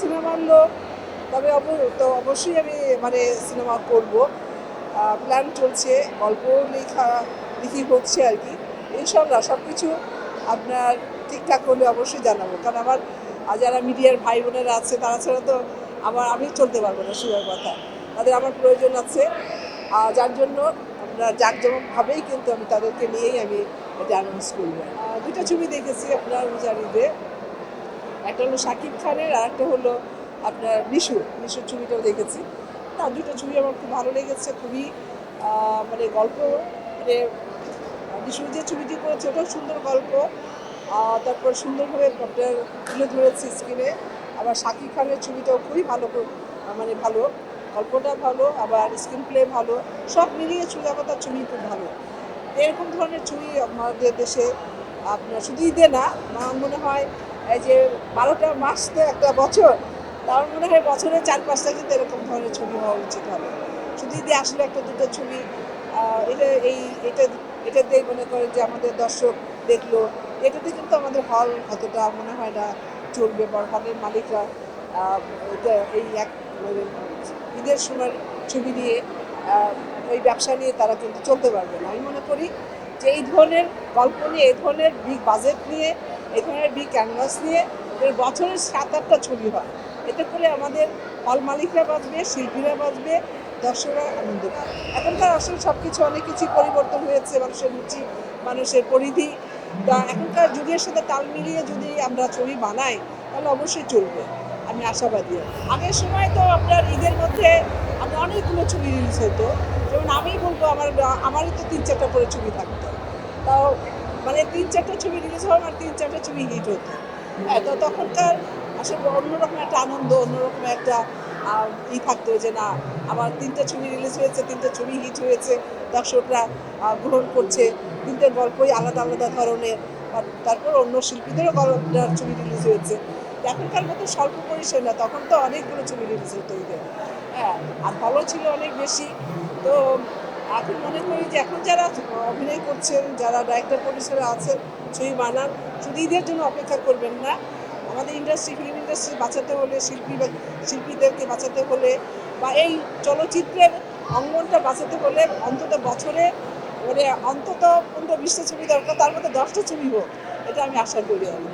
সিনেমার লোক তবে তো অবশ্যই আমি মানে সিনেমা করব। প্ল্যান চলছে, গল্প লেখা, লিখি হচ্ছে আর কি। ইনশাল্লাহ সব কিছু আপনার ঠিকঠাক হলে অবশ্যই জানাব। কারণ আমার যারা মিডিয়ার ভাই বোনেরা আছে, তারা ছাড়া তো আমার, আমি চলতে পারব না সুযোগ কথা। তাদের আমার প্রয়োজন আছে। যার জন্য আমরা জাঁকজমকভাবেই কিন্তু আমি তাদেরকে নিয়েই আমি এটা অ্যানাউন্স করব। দুটো ছবি দেখেছি আপনার জানিতে একটা হলো শাকিব খানের আর একটা হলো আপনার নিশু নিশুর ছবিটাও দেখেছি। না দুটো ছবি আমার খুব ভালো লেগেছে, খুবই মানে গল্প মানে নিশু যে ছবিটি করেছে ওটাও সুন্দর গল্প। তারপর সুন্দরভাবে আপনার তুলে ধরেছে স্ক্রিনে আবার শাকিব খানের ছবিটাও খুবই ভালো মানে ভালো। গল্পটা ভালো, আবার স্ক্রিন প্লে ভালো। সব মিলিয়ে সুজাকতার ছবি খুব ভালো। এরকম ধরনের ছবি আমাদের দেশে আপনার শুধু ঈদে না আমার মনে হয় যে বারোটা মাস তো একটা বছর, তার মনে হয় বছরে চার পাঁচটা কিন্তু এরকম ধরনের ছবি হওয়া উচিত হবে। শুধু ঈদে আসলে একটা দুটো ছবি এটা এই, এটা এটাতে মনে করেন যে আমাদের দর্শক দেখল, এটাতে কিন্তু আমাদের হল অতটা মনে হয় না চলবে, বা হলের মালিকরা এটা এই এক মানে ঈদের সময় ছবি নিয়ে ওই ব্যবসা নিয়ে তারা কিন্তু চলতে পারবে না। আমি মনে করি যে এই ধরনের গল্প নিয়ে, এই ধরনের বিগ বাজেট নিয়ে এই ধরনের বিগ ক্যানভাস নিয়ে এর বছরের সাত আটটা ছবি হয়। এতে করে আমাদের হল মালিকরা বাঁচবে, শিল্পীরা বাঁচবে, দর্শকরা আনন্দ পাবে। এখনকার আসলে সব কিছু অনেক কিছু পরিবর্তন হয়েছে, মানুষের রুচি, মানুষের পরিধি। তা এখনকার যুগের সাথে তাল মিলিয়ে যদি আমরা ছবি বানাই, তাহলে অবশ্যই চলবে। আমি আশাবাদী। আগের সময় তো আপনার ঈদের মধ্যে আমি অনেকগুলো ছবি রিলিজ হতো। যেমন আমি বলব, আমার, আমারই তো তিন চারটা করে ছবি থাকতো। তাও মানে তিন চারটা ছবি রিলিজ হওয়ার আর তিন চারটা ছবি হিট হতো। হ্যাঁ তো তখনকার আসলে অন্যরকম একটা আনন্দ, অন্যরকম একটা ই থাকতো যে না, আমার তিনটা ছবি রিলিজ হয়েছে, তিনটা ছবি হিট হয়েছে, দর্শকরা গ্রহণ করছে। তিনটে গল্পই আলাদা আলাদা ধরনের তারপর অন্য শিল্পীদেরও গল্পটার ছবি রিলিজ হয়েছে। এখনকার মতো স্বল্প পরিসর না, তখন তো অনেকগুলো ছবি রিলিজ হতো হ্যাঁ আর ভালো ছিল অনেক বেশি। তো এখন মনে করি যে এখন যারা অভিনয় করছেন, যারা ডাইরেক্টর প্রডিউসার আছেন ছবি বানান শুধু ঈদের জন্য অপেক্ষা করবেন না। আমাদের ইন্ডাস্ট্রি ফিল্ম ইন্ডাস্ট্রি বাঁচাতে হলে, শিল্পী শিল্পীদেরকে বাঁচাতে হলে বা এই চলচ্চিত্রের অঙ্গনটা বাঁচাতে হলে অন্তত বছরে মানে অন্তত পনেরো, বিশটা ছবি দরকার, তার মধ্যে দশটা ছবি হোক, এটা আমি আশা করি আমি।